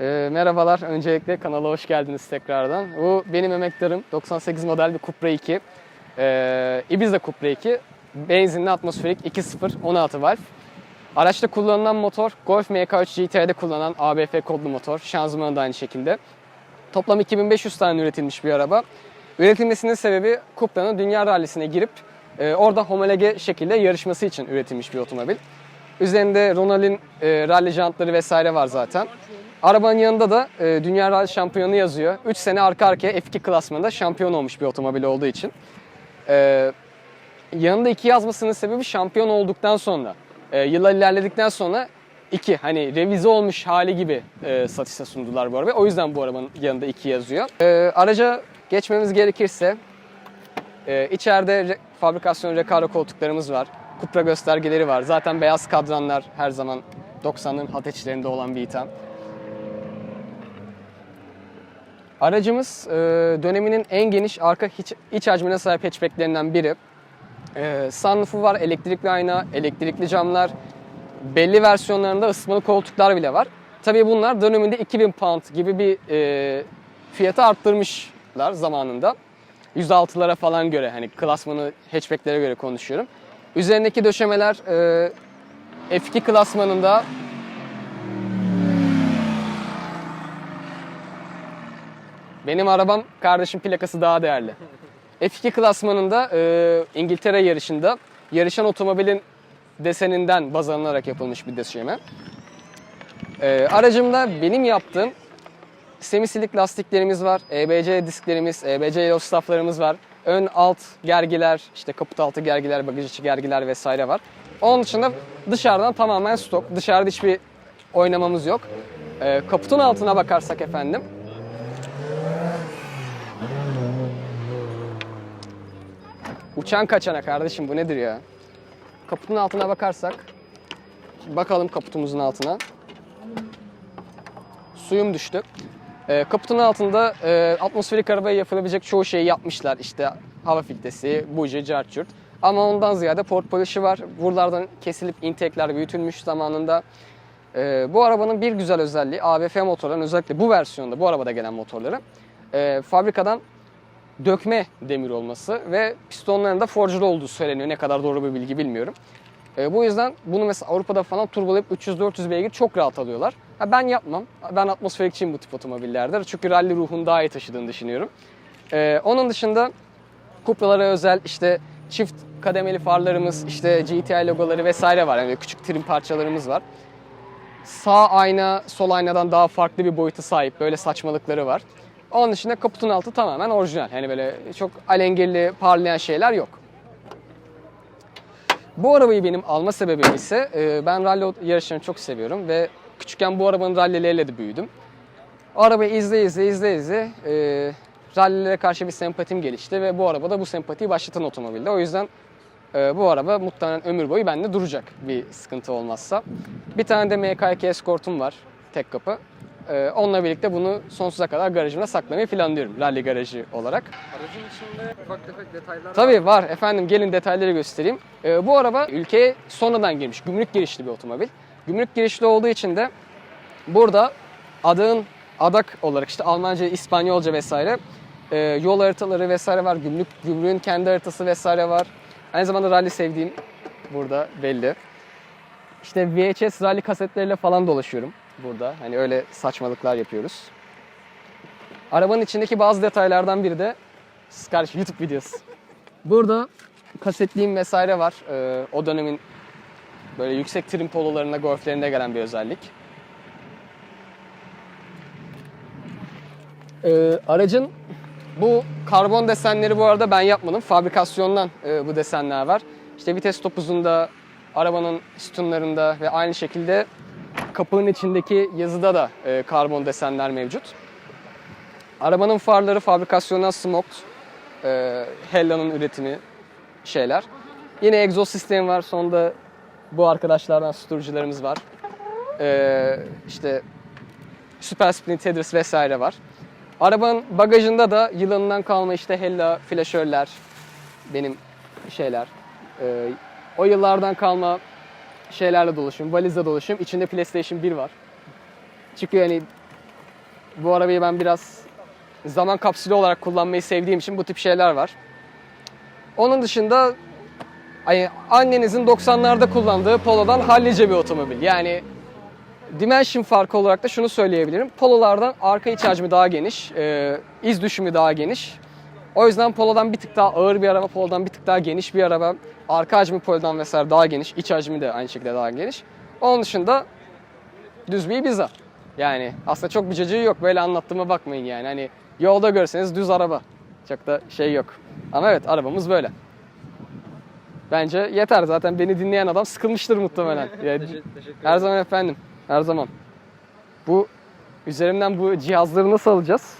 Ee, merhabalar, öncelikle kanala hoş geldiniz tekrardan. Bu benim emektarım, 98 model bir Cupra 2. Ee, Ibiza Cupra 2, benzinli atmosferik 2.0 16 valve. Araçta kullanılan motor Golf MK3 GT'de kullanılan ABF kodlu motor, şanzımanı da aynı şekilde. Toplam 2500 tane üretilmiş bir araba. Üretilmesinin sebebi Cupra'nın dünya rallisine girip e, orada homologe şekilde yarışması için üretilmiş bir otomobil. Üzerinde Ronald'in e, rally jantları vesaire var zaten. Arabanın yanında da e, Dünya Rally Şampiyonu yazıyor. 3 sene arka arkaya F2 klasmanında şampiyon olmuş bir otomobil olduğu için. E, yanında 2 yazmasının sebebi şampiyon olduktan sonra, e, yıllar ilerledikten sonra 2 hani revize olmuş hali gibi e, satışa sundular bu arabayı. O yüzden bu arabanın yanında 2 yazıyor. E, araca geçmemiz gerekirse e, içeride re- fabrikasyon Recaro koltuklarımız var. Cupra göstergeleri var. Zaten beyaz kadranlar her zaman 90'ların hateçlerinde olan bir item. Aracımız e, döneminin en geniş arka iç, iç hacmine sahip hatchbacklerinden biri. E, sunroofu var, elektrikli ayna, elektrikli camlar, belli versiyonlarında ısıtmalı koltuklar bile var. Tabii bunlar döneminde 2000 pound gibi bir e, fiyatı arttırmışlar zamanında. 106'lara falan göre hani klasmanı hatchbacklere göre konuşuyorum. Üzerindeki döşemeler e, F2 klasmanında Benim arabam kardeşim plakası daha değerli. F2 klasmanında e, İngiltere yarışında yarışan otomobilin deseninden baz alınarak yapılmış bir döşeme. E, aracımda benim yaptığım semisilik lastiklerimiz var, EBC disklerimiz, EBC yellow stafflarımız var. Ön alt gergiler, işte kaput altı gergiler, bagaj içi gergiler vesaire var. Onun dışında dışarıdan tamamen stok. Dışarıda hiçbir oynamamız yok. E, kaputun altına bakarsak efendim, Uçan kaçana kardeşim bu nedir ya? Kaputun altına bakarsak. Bakalım kaputumuzun altına. Suyum düştü. Ee, kaputun altında e, atmosferik arabaya yapılabilecek çoğu şeyi yapmışlar. İşte hava filtresi, buji, carçurt. Ama ondan ziyade port polişi var. Buralardan kesilip intekler büyütülmüş zamanında. Ee, bu arabanın bir güzel özelliği ABF motorların özellikle bu versiyonda bu arabada gelen motorları e, fabrikadan dökme demir olması ve pistonların da forjulu olduğu söyleniyor. Ne kadar doğru bir bilgi bilmiyorum. E, bu yüzden bunu mesela Avrupa'da falan turbolayıp 300-400 beygir çok rahat alıyorlar. Ha, ben yapmam. Ben atmosferikçiyim bu tip otomobillerde. Çünkü rally ruhunu daha iyi taşıdığını düşünüyorum. E, onun dışında Cupra'lara özel işte çift kademeli farlarımız, işte GTI logoları vesaire var. Yani küçük trim parçalarımız var. Sağ ayna sol aynadan daha farklı bir boyuta sahip. Böyle saçmalıkları var. Onun dışında kaputun altı tamamen orijinal. Yani böyle çok alengirli, parlayan şeyler yok. Bu arabayı benim alma sebebim ise e, ben rally yarışlarını çok seviyorum ve küçükken bu arabanın rallileriyle de büyüdüm. O arabayı izle izle izle izle e, rallilere karşı bir sempatim gelişti ve bu araba da bu sempatiyi başlatan otomobilde. O yüzden e, bu araba muhtemelen ömür boyu bende duracak bir sıkıntı olmazsa. Bir tane de MK2 Escort'um var tek kapı. E, onunla birlikte bunu sonsuza kadar garajımda saklamayı planlıyorum rally garajı olarak. Aracın içinde ufak tefek detaylar Tabii var efendim gelin detayları göstereyim. Ee, bu araba ülkeye sonradan girmiş. Gümrük girişli bir otomobil. Gümrük girişli olduğu için de burada adağın adak olarak işte Almanca, İspanyolca vesaire e, yol haritaları vesaire var. Gümrük, gümrüğün kendi haritası vesaire var. Aynı zamanda rally sevdiğim burada belli. İşte VHS rally kasetleriyle falan dolaşıyorum burada. Hani öyle saçmalıklar yapıyoruz. Arabanın içindeki bazı detaylardan biri de siz kardeşim YouTube videosu. Burada kasetliğim vesaire var. Ee, o dönemin böyle yüksek trim pololarında, golflerinde gelen bir özellik. Ee, aracın bu karbon desenleri bu arada ben yapmadım. Fabrikasyondan e, bu desenler var. İşte vites topuzunda, arabanın sütunlarında ve aynı şekilde kapının içindeki yazıda da e, karbon desenler mevcut. Arabanın farları fabrikasyondan smoked. E, Hella'nın üretimi şeyler. Yine egzoz sistemi var. Sonunda bu arkadaşlardan susturucularımız var. E, işte Super Sprint Headers vesaire var. Arabanın bagajında da yılanından kalma işte Hella flaşörler, benim şeyler. E, o yıllardan kalma şeylerle dolaşıyorum, valizle dolaşıyorum. İçinde PlayStation 1 var. Çünkü yani Bu arabayı ben biraz zaman kapsülü olarak kullanmayı sevdiğim için bu tip şeyler var. Onun dışında ay- annenizin 90'larda kullandığı Polo'dan hallice bir otomobil. Yani Dimension farkı olarak da şunu söyleyebilirim. Pololardan arka iç hacmi daha geniş, e, iz düşümü daha geniş. O yüzden Polo'dan bir tık daha ağır bir araba, Polo'dan bir tık daha geniş bir araba. Arka hacmi Polo'dan vesaire daha geniş, iç hacmi de aynı şekilde daha geniş. Onun dışında düz bir Ibiza. Yani aslında çok bir cacığı yok. Böyle anlattığıma bakmayın yani. Hani yolda görseniz düz araba. Çok da şey yok. Ama evet arabamız böyle. Bence yeter zaten beni dinleyen adam sıkılmıştır muhtemelen. Yani her zaman efendim. Her zaman. Bu üzerimden bu cihazları nasıl alacağız?